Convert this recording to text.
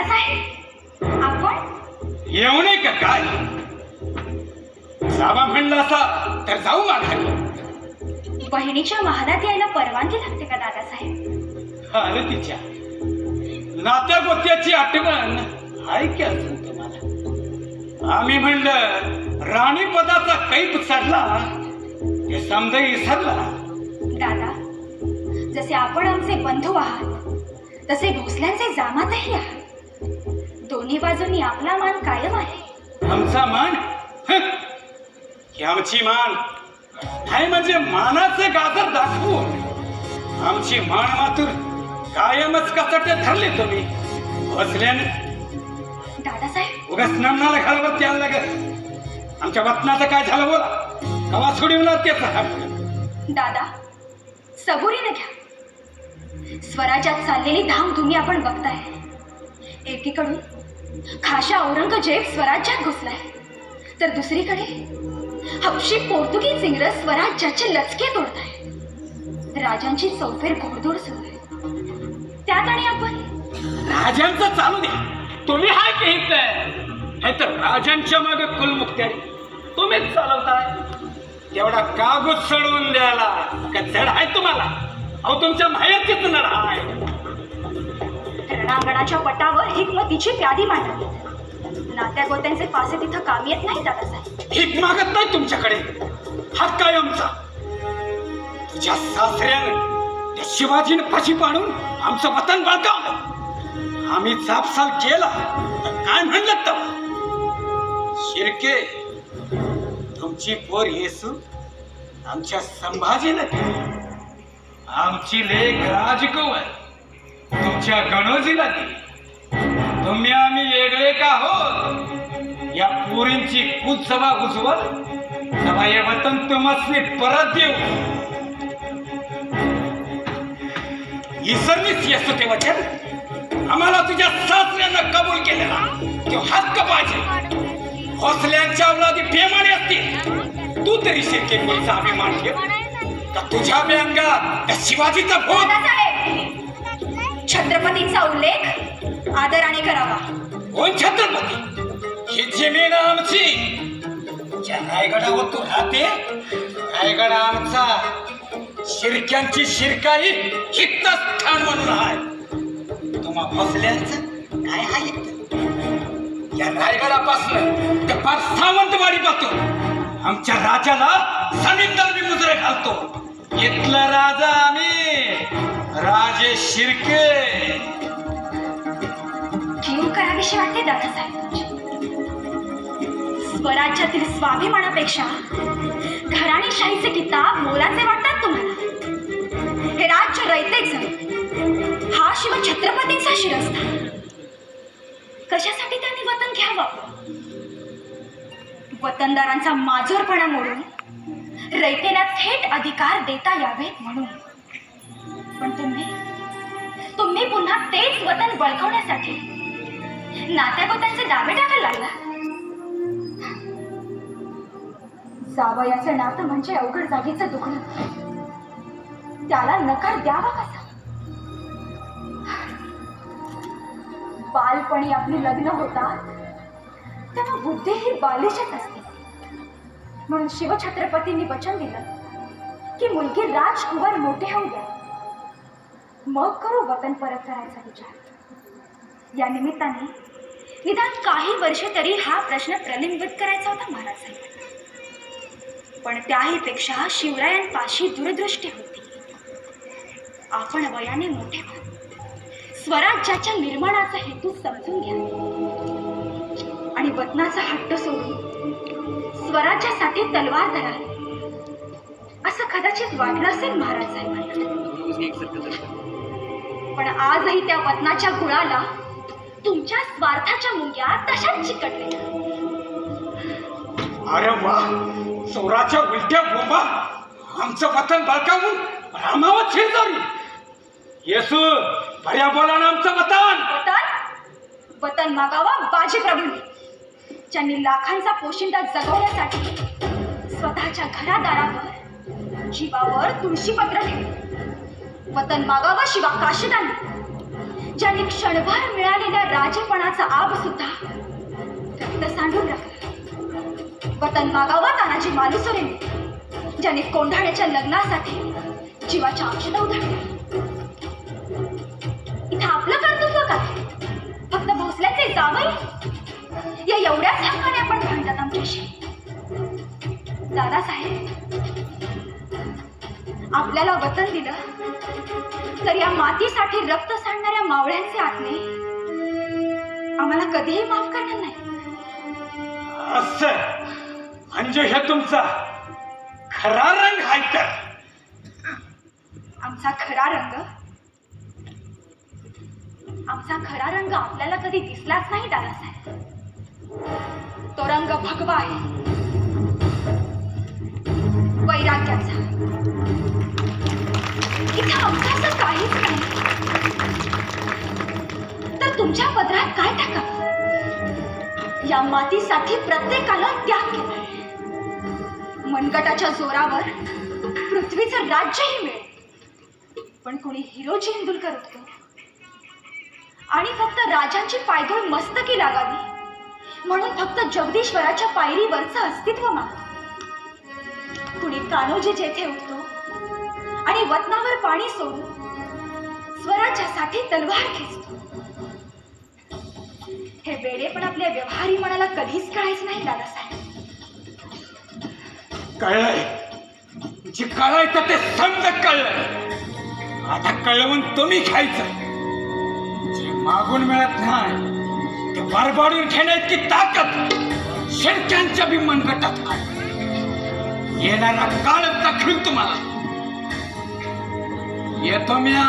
दादासाहेब आपण? येऊ नये का काय? जावा म्हणलं असा तर जाऊ माघारी. बहिणीच्या महालात यायला परवानगी लागते का दादासाहेब? आलं तिच्या. नात्या गोत्याची आठवण की अजून तुम्हाला? आम्ही म्हणलं राणी पदाचा कैप चढला ते समजा विसरला दादा जसे आपण आमचे बंधू आहात तसे भोसल्यांचे जामातही आहात. दोन्ही बाजूंनी आपला मान कायम आहे. आमचा मान हं, आमची मान. काय म्हणजे मानाचे गाजर दाखवून. आमची मान मातूर कायमच कचटे धरले तुम्ही. बसल्याने. दादासाहेब. उगाच नामनाला घालवत त्याला लागत आमच्या वतनाचं काय झालं बोला. कवा सोडविला त्याचा दादा सबुरीने घ्या. स्वराज्यात चाललेली धाम तुम्ही आपण बघताय. एकीकडून खाशा औरंगजेब स्वराज्यात घुसलाय. तर दुसरीकडे हपशी पोर्तुगीज इंग्रज स्वराज्याचे लचके तोडताय. राजांची चौफेर घोडदोड सुरू आहे. त्यात आणि आपण? राजांचं चालू द्या. तुम्ही हाय की हे तर राजांच्या मागे कुलमुक्त्यारी तुम्हीच चालवताय. तेवढा कागद सोडवून द्यायला का धड आहे तुम्हाला? अहो तुमच्या माहेरचीच नड आहे रणांगणाच्या पटावर हिकमतीची प्यादी मांडली. नात्या गोत्यांचे फासे तिथं काम येत नाही दादासाहेब भीक मागत नाही तुमच्याकडे. हात काय आमचा? तुझ्या सासऱ्यानं त्या शिवाजीनं फाशी पाडून आमचं वतन बळकावलं. आम्ही जापसाल केला तर काय म्हणलं तर शिरके तुमची पोर येसू आमच्या संभाजीनं आमची लेख राजकुवर. आमच्या गणोजीला दिली तुम्ही आम्ही वेगळे का हो या पोरींची सभा उजवल सभा हे वतन तुम्हाला परत देऊ. इसरणीच येतो ते वचन आम्हाला तुझ्या सासऱ्यानं कबूल केलेला. तो हक्क पाहिजे हौसल्यांच्या अवलादी प्रेमाने असतील. तू तरी शिरके अभिमान ठेव. का तुझ्या व्यंगात त्या शिवाजीचा भोग छत्रपतींचा उल्लेख आदराने करावा. कोण छत्रपती? ही जमीन आमची. ज्या रायगडावर तू राहते. रायगड आमचा शिरक्यांची शिरकाई हित्त स्थान म्हणून आहे. तुम्हा फसल्यांचं काय आहे? या रायगडापासून ते पार सावंतवाडी पाहतो. आमच्या राजाला समिंदर मी मुजरे घालतो. इथला राजा आम्ही राजे शिर्के. जीव करावीशी वाटते दादासाहेब? स्वराज्यातील स्वाभिमानापेक्षा घराणीशाहीचे किताब मोलाचे वाटतात तुम्हाला? हे राज्य रयतेच हा शिव छत्रपतींचा शिरस्ता कशासाठी त्यांनी वतन घ्यावं? वतनदारांचा माजोरपणा मोडून रयतेला थेट अधिकार देता यावेत म्हणून. तेच वतन बळकवण्यासाठी. नात्यागोत्यांचे दावे टाकायला लागला. जावयाचं नातं म्हणजे अवघड जागेचं दुखणं. त्याला नकार द्यावा कसा? बालपणी आपली लग्न होतात तेव्हा बुद्धी ही बालिशच असते. म्हणून शिवछत्रपतींनी वचन दिलं की मुलगी राजकुवर मोठे होऊ द्या. मग करू वतन परत करायचा विचार. या निमित्ताने निदान काही वर्ष तरी हा प्रश्न प्रलंबित करायचा होता महाराज पण त्याहीपेक्षा शिवरायांपाशी दूरदृष्टी होती. आपण वयाने मोठे स्वराज्याच्या निर्माणाचा हेतू समजून घ्या. आणि वतनाचा हट्ट सोडून स्वराज्यासाठी तलवार धरा. असं कदाचित वाटलं असेल महाराज साहेबांना पण आजही त्या वतनाच्या गुळाला तुमच्या स्वार्थाच्या मुंग्या तशाच चिकटलेल्या. अरे वा चोराच्या उलट्या बोंबा. आमचं वतन बळकावून रामावत शिरजावी येसू बऱ्या बोलानं आमचं वतन. वतन? वतन मागावा बाजी प्रभूंनी. ज्यांनी लाखांचा पोशिंदा जगवण्यासाठी स्वतःच्या घरादारावर जीवावर तुळशीपत्र ठेवले वतन मागावा शिवा काशिदांनी. ज्यांनी क्षणभर मिळालेल्या राजेपणाचा आब सुद्धा रक्त सांडून राखला. वतन मागावा तानाजी मालुसरेने ज्याने कोंढाण्याच्या लग्नासाठी जीवाच्या औषध उधळल्या. इथं आपलं कर्तृत्व काय? फक्त भोसल्याचे जावई? या एवढ्याच हक्काने आपण भांडतात आमच्याशी? दादासाहेब आपल्याला वतन दिलं तर या मातीसाठी रक्त सांडणाऱ्या मावळ्यांचे आत्मे आम्हाला कधीही माफ करणार नाही. असं. म्हणजे हे तुमचा खरा रंग आहे तर आमचा खरा रंग? आमचा खरा रंग आपल्याला कधी दिसलाच नाही दादासाहेब. तो रंग भगवा आहे वैराग्याचा. या मातीसाठी प्रत्येकानं त्याग केलाय. मनगटाच्या जोरावर पृथ्वीचं राज्यही मिळेल. पण कोणी हिरोजी इंदुलकर होतो आणि फक्त राजांची पायघळ मस्तकी लागावी म्हणून फक्त जगदीश्वराच्या पायरीवरचं अस्तित्व मागतो कुणी कान्होजी जेथे उठतो आणि वतनावर पाणी सोडून स्वराज्यासाठी तलवार खेचतो. हे वेळे पण आपल्या व्यवहारी मनाला कधीच कळायचं नाही दादासाहेब. कळलंय. जे कळायचं ते समज कळलंय. आता कळवून तुम्ही खायचं जे मागून मिळत नाही ते बरबाडून घेण्याची ताकद शेळक्यांच्या बी मनगटात आहे. येणारा काळ दाखवील तुम्हाला. येतो म्या.